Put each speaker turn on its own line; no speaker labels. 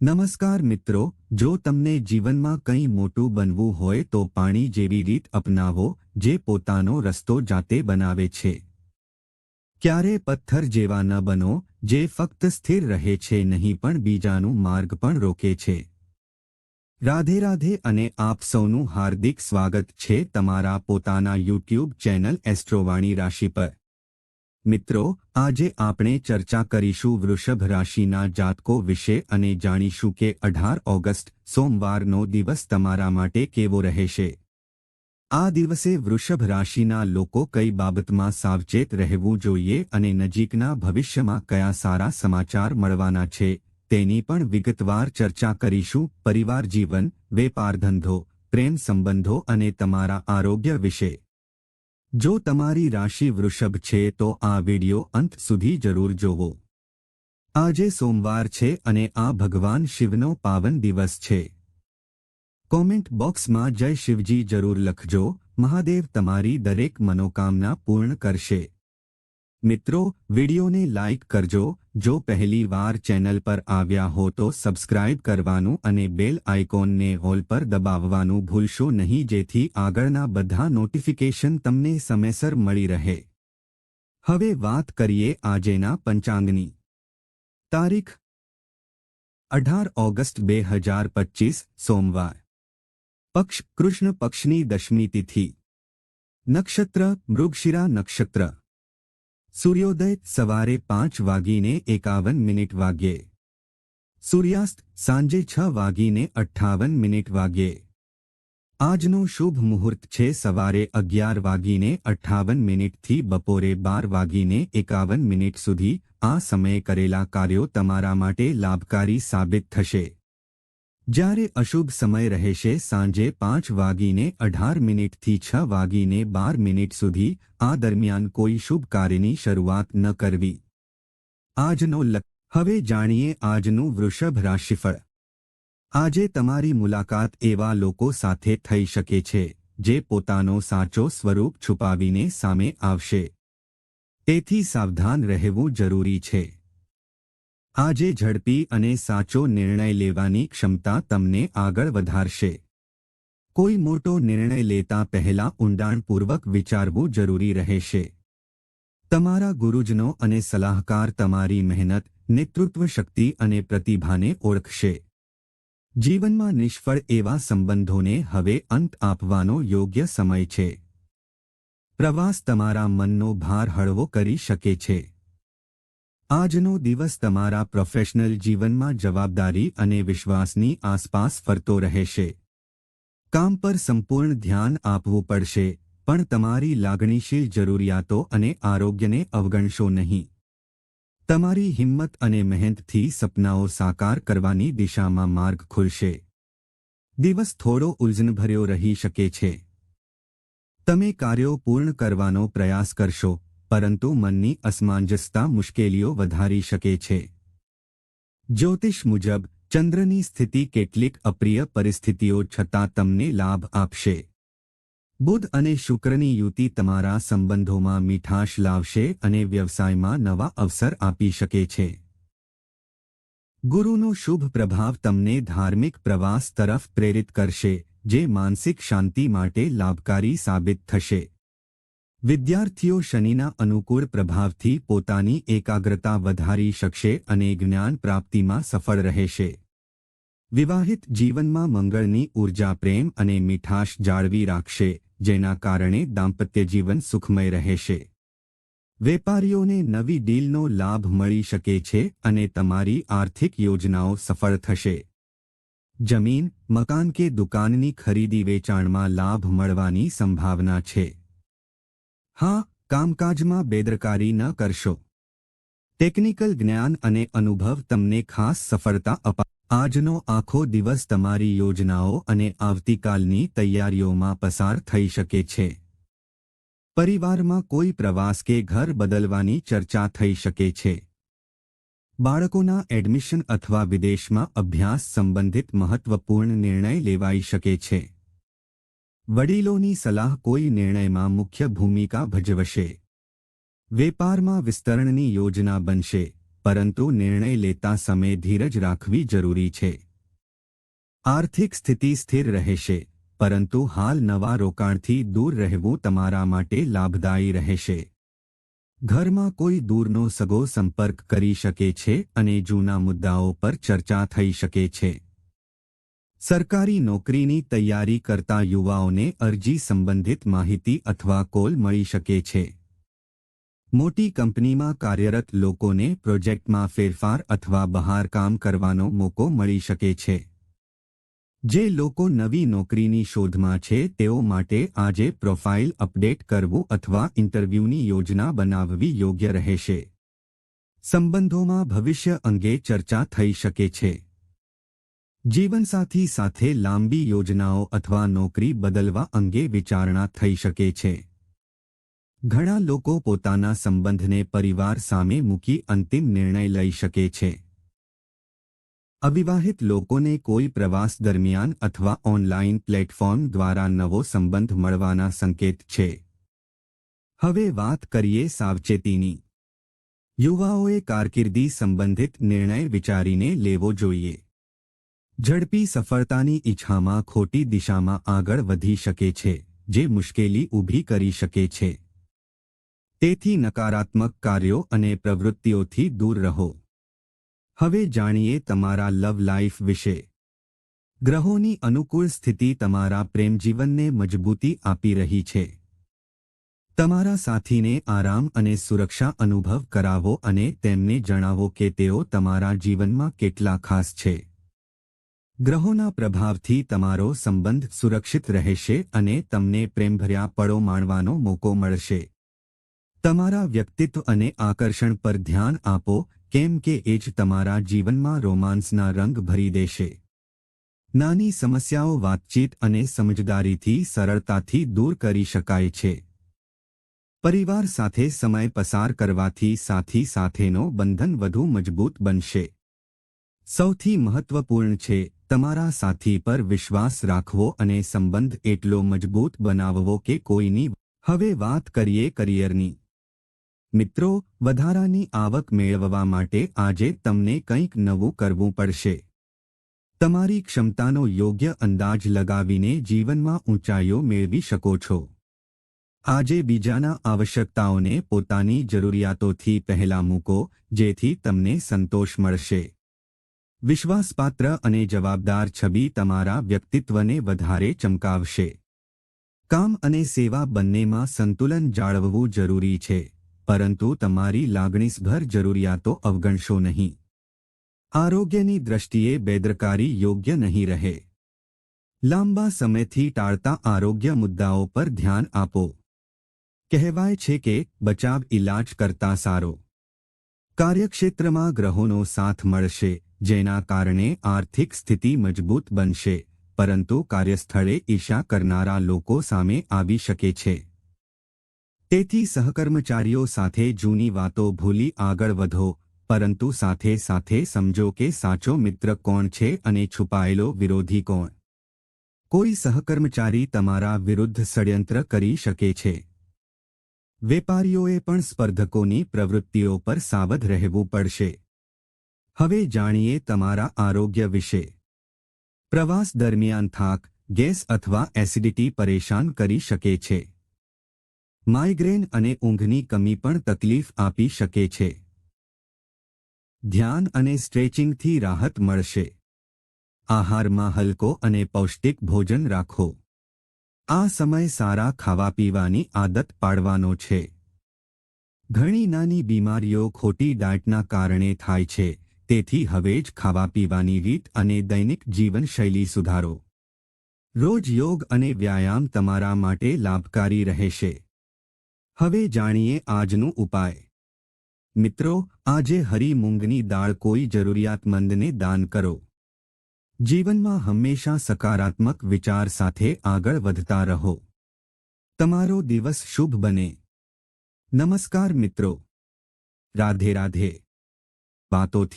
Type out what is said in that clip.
નમસ્કાર મિત્રો, જો તમને જીવનમાં કંઈ મોટું બનવું હોય તો પાણી જેવી રીત અપનાવો, જે પોતાનો રસ્તો જાતે બનાવે છે. ક્યારે પથ્થર જેવા ન બનો, જે ફક્ત સ્થિર રહે છે નહીં પણ બીજાનું માર્ગ પણ રોકે છે. રાધે રાધે અને આપ સૌનું હાર્દિક સ્વાગત છે તમારા પોતાના યુટ્યુબ ચેનલ એસ્ટ્રોવાણી રાશિ પર. મિત્રો, આજે આપણે ચર્ચા કરીશું વૃષભ રાશિના જાતકો વિશે અને જાણીશું કે અઢાર ઓગસ્ટ, સોમવારનો દિવસ તમારા માટે કેવો રહેશે. આ દિવસે વૃષભ રાશિના લોકો કઈ બાબતમાં સાવચેત રહેવું જોઈએ અને નજીકના ભવિષ્યમાં કયા સારા સમાચાર મળવાના છે, તેની પણ વિગતવાર ચર્ચા કરીશું. પરિવાર જીવન વેપાર ધંધો, પ્રેમ સંબંધો અને તમારા આરોગ્ય વિશે. જો તમારી રાશિ વૃષભ છે તો આ વિડિયો અંત સુધી જરૂર જોવો. આજે સોમવાર છે અને આ ભગવાન શિવનો પાવન દિવસ છે. કોમેન્ટ બોક્સમાં જય શિવજી જરૂર લખજો. મહાદેવ તમારી દરેક મનોકામના પૂર્ણ કરશે. મિત્રો, વિડિયોને લાઇક કરજો જો પહેલી વાર ચેનલ પર આવ્યા હો તો સબસ્ક્રાઇબ કરવાનું અને બેલ આઇકોનને હોલ પર દબાવવાનું ભૂલશો નહીં જેથી આગળના બધા નોટિફિકેશન તમને સમયસર મળી રહે. હવે વાત કરીએ આજેના પંચાંગની. તારીખ? અઢાર ઓગસ્ટ બે હજાર પચીસ, સોમવાર. પક્ષ કૃષ્ણ પક્ષની દશમી તિથિ. નક્ષત્ર, મૃગશિરા નક્ષત્ર. સૂર્યોદય સવારે પાંચ વાગીને એકાવન મિનિટ વાગ્યે. સૂર્યાસ્ત સાંજે છ વાગીને અઠ્ઠાવન મિનિટ વાગ્યે. આજનો શુભ મુહૂર્ત છે સવારે અગિયાર વાગીને અઠ્ઠાવન મિનિટથી બપોરે બાર વાગીને એકાવન મિનિટ સુધી આ સમયે કરેલા કાર્યો તમારા માટે લાભકારી સાબિત થશે. જ્યારે અશુભ સમય રહેશે સાંજે પાંચ વાગીને અઢાર મિનિટથી છ વાગીને બાર મિનિટ સુધી આ દરમિયાન કોઈ શુભ કાર્યની શરૂઆત ન કરવી. આજનો લક હવે જાણીએ આજનું વૃષભ રાશિફળ. આજે તમારી મુલાકાત એવા લોકો સાથે થઈ શકે છે, જે પોતાનો સાચો સ્વરૂપ છુપાવીને સામે આવશે. તેથી સાવધાન રહેવું જરૂરી છે. આજે ઝડપી અને સાચો નિર્ણય લેવાની ક્ષમતા તમને આગળ વધારશે. કોઈ મોટો નિર્ણય લેતા પહેલા ઊંડાણપૂર્વક વિચારવું જરૂરી રહેશે. તમારા ગુરુજનો અને સલાહકાર તમારી મહેનત, નેતૃત્વ શક્તિ અને પ્રતિભાને ઓળખશે. જીવનમાં નિષ્ફળ એવા સંબંધોને હવે અંત આપવાનો યોગ્ય સમય છે. પ્રવાસ તમારા મનનો ભાર હળવો કરી શકે છે. આજનો દિવસ તમારા પ્રોફેશનલ જીવનમાં જવાબદારી અને વિશ્વાસની આસપાસ ફરતો રહેશે. કામ પર સંપૂર્ણ ધ્યાન આપવું પડશે, પણ તમારી લાગણીશીલ જરૂરિયાતો અને આરોગ્યને અવગણશો નહીં. તમારી હિંમત અને મહેનતથી સપનાઓ સાકાર કરવાની દિશામાં માર્ગ ખુલશે. દિવસ થોડો ઉલઝનભર્યો રહી શકે છે. તમે કાર્યો પૂર્ણ કરવાનો પ્રયાસ કરશો. પરંતુ મનની અસમાંજસતા મુશ્કેલીઓ વધારી શકે છે. જ્યોતિષ મુજબ, ચંદ્રની સ્થિતિ કેટલીક અપ્રિય પરિસ્થિતિઓ છતાં તમને લાભ આપશે. બુધ અને શુક્રની યુતિ તમારા સંબંધોમાં મીઠાશ લાવશે અને વ્યવસાયમાં નવા અવસર આપી શકે છે. ગુરુનો શુભ પ્રભાવ તમને ધાર્મિક પ્રવાસ તરફ પ્રેરિત કરશે, જે માનસિક શાંતિ માટે લાભકારી સાબિત થશે. વિદ્યાર્થીઓ શનિના અનુકૂળ પ્રભાવથી પોતાની એકાગ્રતા વધારી શકશે અને જ્ઞાન પ્રાપ્તિમાં સફળ રહેશે. વિવાહિત જીવનમાં મંગળની ઊર્જા પ્રેમ અને મીઠાશ જાળવી રાખશે, જેના કારણે દાંપત્ય જીવન સુખમય રહેશે. વેપારીઓને નવી ડીલનો લાભ મળી શકે છે અને તમારી આર્થિક યોજનાઓ સફળ થશે. જમીન, મકાન કે દુકાનની ખરીદી વેચાણમાં લાભ મળવાની સંભાવના છે. હા, કામકાજમાં બેદરકારી ન કરશો. ટેકનિકલ જ્ઞાન અને અનુભવ તમને ખાસ સફળતા અપા. આજનો આખો દિવસ તમારી યોજનાઓ અને આવતીકાલની તૈયારીઓમાં પસાર થઈ શકે છે. પરિવારમાં કોઈ પ્રવાસ કે ઘર બદલવાની ચર્ચા થઈ શકે છે. બાળકોના એડમિશન અથવા વિદેશમાં અભ્યાસ સંબંધિત મહત્વપૂર્ણ નિર્ણય લેવાઈ શકે છે. વડીલોની સલાહ કોઈ નિર્ણયમાં મુખ્ય ભૂમિકા ભજવશે. વેપારમાં વિસ્તરણની યોજના બનશે, પરંતુ નિર્ણય લેતા સમયે ધીરજ રાખવી જરૂરી છે. આર્થિક સ્થિતિ સ્થિર રહેશે, પરંતુ હાલ નવા રોકાણથી દૂર રહેવું તમારા માટે લાભદાયી રહેશે. ઘરમાં કોઈ દૂરનો સગો સંપર્ક કરી શકે છે અને જૂના મુદ્દાઓ પર ચર્ચા થઈ શકે છે. સરકારી નોકરીની તૈયારી કરતા યુવાઓને અરજી સંબંધિત માહિતી અથવા કોલ મળી શકે છે. મોટી કંપનીમાં કાર્યરત લોકોને પ્રોજેક્ટમાં ફેરફાર અથવા બહાર કામ કરવાનો મોકો મળી શકે છે. જે લોકો નવી નોકરીની શોધમાં છે, તેઓ માટે આજે પ્રોફાઇલ અપડેટ કરવું અથવા ઇન્ટરવ્યૂની યોજના બનાવવી યોગ્ય રહેશે. સંબંધોમાં ભવિષ્ય અંગે ચર્ચા થઈ શકે છે. જીવનસાથી સાથે લાંબી યોજનાઓ અથવા નોકરી બદલવા અંગે વિચારણા થઈ શકે છે. ઘણા લોકો પોતાના સંબંધને પરિવાર સામે મૂકી અંતિમ નિર્ણય લઈ શકે છે. અવિવાહિત લોકોને કોઈ પ્રવાસ દરમિયાન અથવા ઓનલાઇન પ્લેટફોર્મ દ્વારા નવો સંબંધ મળવાના સંકેત છે. હવે વાત કરીએ સાવચેતીની. યુવાઓએ કારકિર્દી સંબંધિત નિર્ણય વિચારીને લેવો જોઈએ. ઝડપી સફળતાની ઈચ્છામાં ખોટી દિશામાં આગળ વધી શકે છે, જે મુશ્કેલી ઊભી કરી શકે છે. તેથી નકારાત્મક કાર્યો અને પ્રવૃત્તિઓથી દૂર રહો. હવે જાણીએ તમારા લવ લાઈફ વિશે. ગ્રહોની અનુકૂળ સ્થિતિ તમારા પ્રેમજીવનને મજબૂતી આપી રહી છે. તમારા સાથીને આરામ અને સુરક્ષા અનુભવ કરાવો અને તેમને જણાવો કે તેઓ તમારા જીવનમાં કેટલા ખાસ છે. ગ્રહોના પ્રભાવથી તમારો સંબંધ સુરક્ષિત રહેશે અને તમને પ્રેમભર્યા પળો માણવાનો મોકો મળશે. તમારા વ્યક્તિત્વ અને આકર્ષણ પર ધ્યાન આપો, કેમ કે એ જ તમારા જીવનમાં રોમાન્સના રંગ ભરી દેશે. નાની સમસ્યાઓ વાતચીત અને સમજદારીથી, સરળતાથી દૂર કરી શકાય છે. પરિવાર સાથે સમય પસાર કરવાથી સાથી સાથેનો બંધન વધુ મજબૂત બનશે. સૌથી મહત્વપૂર્ણ છે તમારા સાથી પર વિશ્વાસ રાખવો અને સંબંધ એટલો મજબૂત બનાવવો કે કોઈની હવે વાત કરીએ કરિયરની. મિત્રો, વધારાની આવક મેળવવા માટે આજે તમને કંઈક નવું કરવું પડશે. તમારી ક્ષમતાનો યોગ્ય અંદાજ લગાવીને જીવનમાં ઊંચાઈઓ મેળવી શકો છો. આજે બીજાના આવશ્યકતાઓને પોતાની જરૂરિયાતોથી પહેલા મૂકો, જેથી તમને સંતોષ મળશે. વિશ્વાસપાત્ર અને જવાબદાર છબી તમારા વ્યક્તિત્વને વધારે ચમકાવશે. કામ અને સેવા બંનેમાં સંતુલન જાળવવું જરૂરી છે, પરંતુ તમારી લાગણીસભર જરૂરિયાતો અવગણશો નહીં. આરોગ્યની દ્રષ્ટિએ બેદરકારી યોગ્ય નહીં રહે. લાંબા સમયથી ટાળતા આરોગ્ય મુદ્દાઓ પર ધ્યાન આપો. કહેવાય છે કે બચાવ ઇલાજ કરતા સારો. કાર્યક્ષેત્રમાં ગ્રહોનો સાથ મળશે જેના કારણે આર્થિક સ્થિતિ મજબૂત બનશે, પરંતુ કાર્યસ્થળે ઈર્ષા કરનારા લોકો સામે આવી શકે છે. તેથી સહકર્મચારીઓ સાથે જૂની વાતો ભૂલી આગળ વધો, પરંતુ સાથે સાથે સમજો કે સાચો મિત્ર કોણ છે અને છુપાયેલો વિરોધી કોણ. કોઈ સહકર્મચારી તમારા વિરુદ્ધ ષડયંત્ર કરી શકે છે. વેપારીઓએ પણ સ્પર્ધકોની પ્રવૃત્તિઓ પર સાવધ રહેવું પડશે. હવે જાણીએ તમારા આરોગ્ય વિશે. પ્રવાસ દરમિયાન થાક, ગેસ અથવા એસિડિટી પરેશાન કરી શકે છે. માઇગ્રેન અને ઊંઘની કમી પણ તકલીફ આપી શકે છે. ધ્યાન અને સ્ટ્રેચિંગથી રાહત મળશે. આહારમાં હલકો અને પૌષ્ટિક ભોજન રાખો. આ સમય સારા ખાવા પીવાની આદત પાડવાનો છે. ઘણી નાની બીમારીઓ ખોટી ડાયટના કારણે થાય છે. તેથી હવે જ ખાવા પીવાની રીત અને દૈનિક જીવનશૈલી સુધારો. રોજ યોગ અને વ્યાયામ તમારા માટે લાભકારી રહેશે. હવે જાણીએ આજનું ઉપાય. મિત્રો, આજે હરી મૂંગની દાળ કોઈ જરૂરિયાતમંદને દાન કરો. જીવનમાં હંમેશા સકારાત્મક વિચાર સાથે આગળ વધતા રહો. તમારો દિવસ શુભ બને. નમસ્કાર મિત્રો. રાધે રાધે. વાતોથી